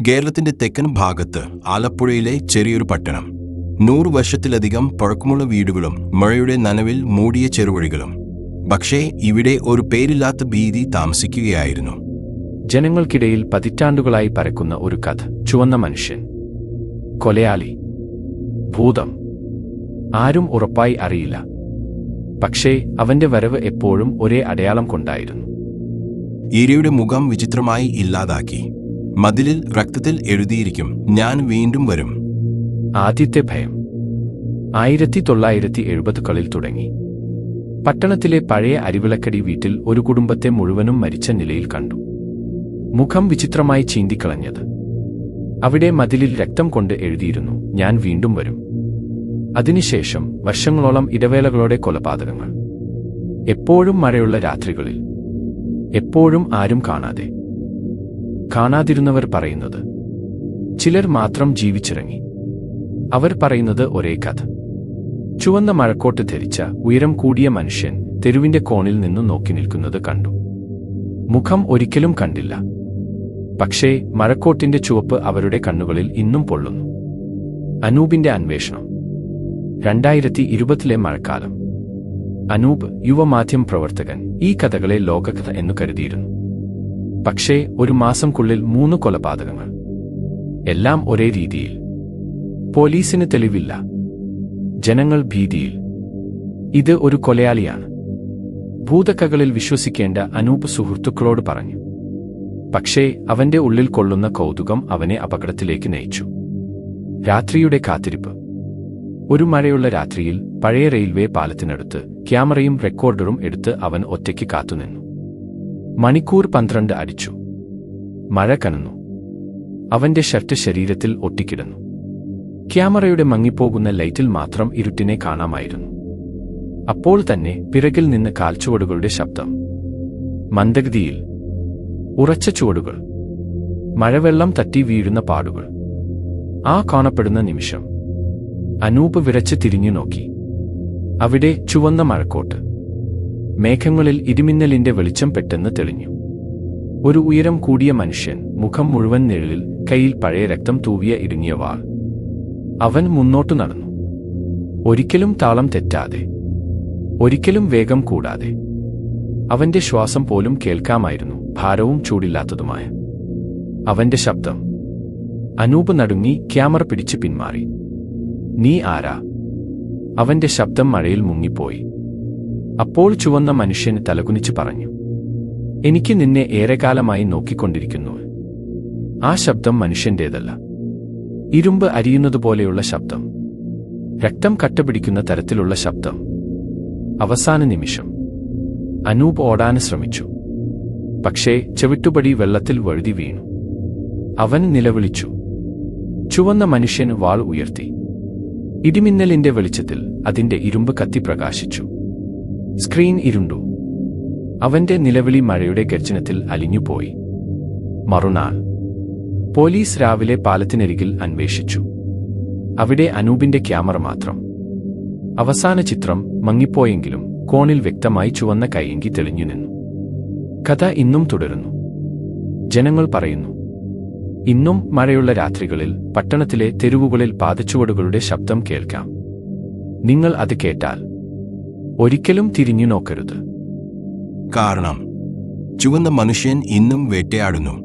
കേരളത്തിന്റെ തെക്കൻ ഭാഗത്ത് ആലപ്പുഴയിലെ ചെറിയൊരു പട്ടണം. നൂറു വർഷത്തിലധികം പഴക്കമുള്ള വീടുകളും മഴയുടെ നനവിൽ മൂടിയ ചെറുവഴികളും. പക്ഷേ ഇവിടെ ഒരു പേരില്ലാത്ത ഭീതി താമസിക്കുകയായിരുന്നു. ജനങ്ങൾക്കിടയിൽ പതിറ്റാണ്ടുകളായി പരക്കുന്ന ഒരു കഥ. ചുവന്ന മനുഷ്യൻ. കൊലയാളി. ഭൂതം. ആരും ഉറപ്പായി അറിയില്ല. പക്ഷേ അവന്റെ വരവ് എപ്പോഴും ഒരേ അടയാളം കൊണ്ടായിരുന്നു. ഇരയുടെ മുഖം വിചിത്രമായി ഇല്ലാതാക്കി. മതിലിൽ രക്തത്തിൽ എഴുതിയിരിക്കും ഞാൻ വീണ്ടും വരും. ആദ്യത്തെ ഭയം. ആയിരത്തി തൊള്ളായിരത്തി എഴുപതുകളിൽ തുടങ്ങി. പട്ടണത്തിലെ പഴയ അരിവിളക്കടി വീട്ടിൽ ഒരു കുടുംബത്തെ മുഴുവനും മരിച്ച നിലയിൽ കണ്ടു. മുഖം വിചിത്രമായി ചീന്തിക്കളഞ്ഞത്. അവിടെ മതിലിൽ രക്തം കൊണ്ട് എഴുതിയിരുന്നു ഞാൻ വീണ്ടും വരും. അതിനുശേഷം വർഷങ്ങളോളം ഇടവേളകളോടെ കൊലപാതകങ്ങൾ. എപ്പോഴും മഴയുള്ള രാത്രികളിൽ. എപ്പോഴും ആരും കാണാതെ. കാണാതിരുന്നവർ പറയുന്നത്. ചിലർ മാത്രം ജീവിച്ചിറങ്ങി. അവർ പറയുന്നത് ഒരേ കഥ. ചുവന്ന മഴക്കോട്ട് ധരിച്ച ഉയരം കൂടിയ മനുഷ്യൻ തെരുവിന്റെ കോണിൽ നിന്നു നോക്കി നിൽക്കുന്നത് കണ്ടു. മുഖം ഒരിക്കലും കണ്ടില്ല. പക്ഷേ മഴക്കോട്ടിന്റെ ചുവപ്പ് അവരുടെ കണ്ണുകളിൽ ഇന്നും പൊള്ളുന്നു. അനൂപിന്റെ അന്വേഷണം. രണ്ടായിരത്തി ഇരുപത്തിലെ മഴക്കാലം. അനൂപ് യുവമാധ്യമ പ്രവർത്തകൻ ഈ കഥകളെ ലോകകഥ എന്നു കരുതിയിരുന്നു. പക്ഷേ ഒരു മാസംക്കുള്ളിൽ മൂന്ന് കൊലപാതകങ്ങൾ. എല്ലാം ഒരേ രീതിയിൽ. പോലീസിന് തെളിവില്ല. ജനങ്ങൾ ഭീതിയിൽ. ഇത് ഒരു കൊലയാളിയാണ്. ഭൂതക്കകളിൽ വിശ്വസിക്കേണ്ട അനൂപ് സുഹൃത്തുക്കളോട് പറഞ്ഞു. പക്ഷേ അവന്റെ ഉള്ളിൽ കൊള്ളുന്ന കൗതുകം അവനെ അപകടത്തിലേക്ക് നയിച്ചു. രാത്രിയുടെ കാത്തിരിപ്പ്. ഒരു മഴയുള്ള രാത്രിയിൽ പഴയ റെയിൽവേ പാലത്തിനടുത്ത് ക്യാമറയും റെക്കോർഡറും എടുത്ത് അവൻ ഒറ്റയ്ക്ക് കാത്തുനിന്നു. മണിക്കൂർ പന്ത്രണ്ട് അടിച്ചു. മഴ കനന്നു. അവന്റെ ഷർട്ട് ശരീരത്തിൽ ഒട്ടിക്കിടന്നു. ക്യാമറയുടെ മങ്ങിപ്പോകുന്ന ലൈറ്റിൽ മാത്രം ഇരുട്ടിനെ കാണാമായിരുന്നു. അപ്പോൾ തന്നെ പിറകിൽ നിന്ന് കാൽച്ചുവടുകളുടെ ശബ്ദം. മന്ദഗതിയിൽ. ഉറച്ച ചുവടുകൾ. മഴവെള്ളം തട്ടി വീഴുന്ന പാടുകൾ. ആ കാണപ്പെടുന്ന നിമിഷം. അനൂപ് വിറച്ച് തിരിഞ്ഞു നോക്കി അവിടെ ചുവന്ന മഴക്കോട്ട്. മേഘങ്ങളിൽ ഇടിമിന്നലിന്റെ വെളിച്ചം പെട്ടെന്ന് തെളിഞ്ഞു. ഒരു ഉയരം കൂടിയ മനുഷ്യൻ മുഖം മുഴുവൻ നിഴലിൽ കയ്യിൽ പഴയ രക്തം തൂവിയ ഇടുങ്ങിയ വാൾ. അവൻ മുന്നോട്ടു നടന്നു. ഒരിക്കലും താളം തെറ്റാതെ. ഒരിക്കലും വേഗം കൂടാതെ. അവന്റെ ശ്വാസം പോലും കേൾക്കാമായിരുന്നു ഭാരവും ചൂടില്ലാത്തതുമായ. അവന്റെ ശബ്ദം. അനൂപ് നടുങ്ങി ക്യാമറ പിടിച്ച് പിന്മാറി. നീ ആരാ? അവന്റെ ശബ്ദം മഴയിൽ മുങ്ങിപ്പോയി. അപ്പോൾ ചുവന്ന മനുഷ്യന് തലകുനിച്ച് പറഞ്ഞു എനിക്ക് നിന്നെ ഏറെക്കാലമായി നോക്കിക്കൊണ്ടിരിക്കുന്നു. ആ ശബ്ദം മനുഷ്യന്റേതല്ല. ഇരുമ്പ് അരിയുന്നതുപോലെയുള്ള ശബ്ദം. രക്തം കട്ടപിടിക്കുന്ന തരത്തിലുള്ള ശബ്ദം. അവസാന നിമിഷം. അനൂപ് ഓടാൻ ശ്രമിച്ചു. പക്ഷേ ചെവിട്ടുപടി വെള്ളത്തിൽ വഴുതി വീണു. അവൻ നിലവിളിച്ചു. ചുവന്ന മനുഷ്യൻ വാൾ ഉയർത്തി. ഇടിമിന്നലിന്റെ വെളിച്ചത്തിൽ അതിന്റെ ഇരുമ്പ് കത്തി പ്രകാശിച്ചു. സ്ക്രീൻ ഇരുണ്ടു. അവന്റെ നിലവിളി മഴയുടെ ഗർജനത്തിൽ അലിഞ്ഞുപോയി. മറുനാൾ പോലീസ് രാവിലെ പാലത്തിനരികിൽ അന്വേഷിച്ചു. അവിടെ അനൂപിന്റെ ക്യാമറ മാത്രം. അവസാന ചിത്രം മങ്ങിപ്പോയെങ്കിലും കോണിൽ വ്യക്തമായി ചുവന്ന കൈയെങ്കി തെളിഞ്ഞു നിന്നു. കഥ ഇന്നും തുടരുന്നു. ജനങ്ങൾ പറയുന്നു ഇന്നും മഴയുള്ള രാത്രികളിൽ പട്ടണത്തിലെ തെരുവുകളിൽ പാതച്ചുവടുകളുടെ ശബ്ദം കേൾക്കാം. നിങ്ങൾ അത് കേട്ടാൽ ഒരിക്കലും തിരിഞ്ഞു നോക്കരുത്. കാരണം ചുവന്ന മനുഷ്യൻ ഇന്നും വേട്ടയാടുന്നു.